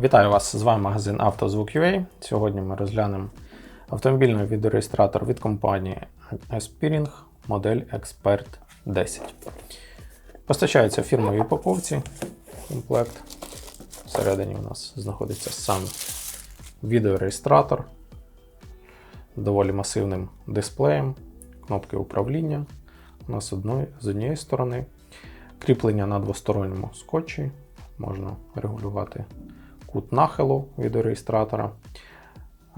Вітаю вас! З вами магазин «Автозвук.UA». Сьогодні ми розглянемо автомобільний відеореєстратор від компанії Aspiring модель Expert 10. Постачається в фірмовій упаковці комплект. Всередині у нас знаходиться сам відеореєстратор доволі масивним дисплеєм, кнопки управління у нас одної, з однієї сторони, кріплення на двосторонньому скотчі, можна регулювати кут нахилу відеореєстратора.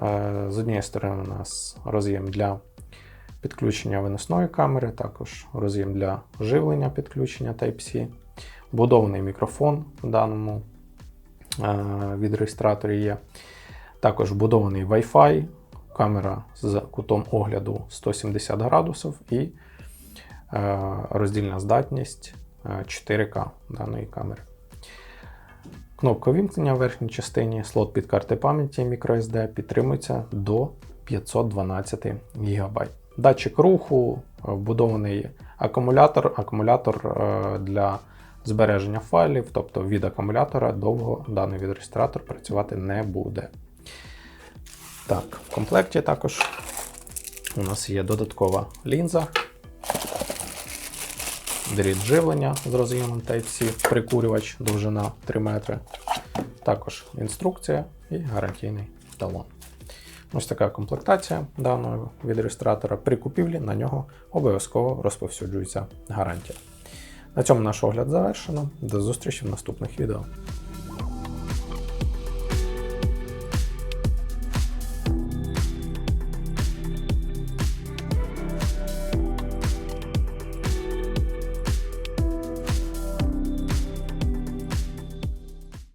Е, З однієї сторони у нас роз'єм для підключення виносної камери, також роз'єм для живлення підключення Type-C, будований мікрофон в даному е, відеореєстраторі є. Також вбудований Wi-Fi, камера з кутом огляду 170 градусів і е, роздільна здатність е, 4К даної камери. Кнопка вімкнення в верхній частині, слот під карти пам'яті microSD підтримується до 512 ГБ. Датчик руху, вбудований акумулятор, акумулятор е, для збереження файлів, тобто від акумулятора довго даний відреєстратор працювати не буде. Так, в комплекті також у нас є додаткова лінза, дріт живлення з роз'ємом Type-C, прикурювач довжина 3 метри. Також інструкція і гарантійний талон. Ось така комплектація даного відреєстратора. При купівлі на нього обов'язково розповсюджується гарантія. На цьому наш огляд завершено. До зустрічі в наступних відео.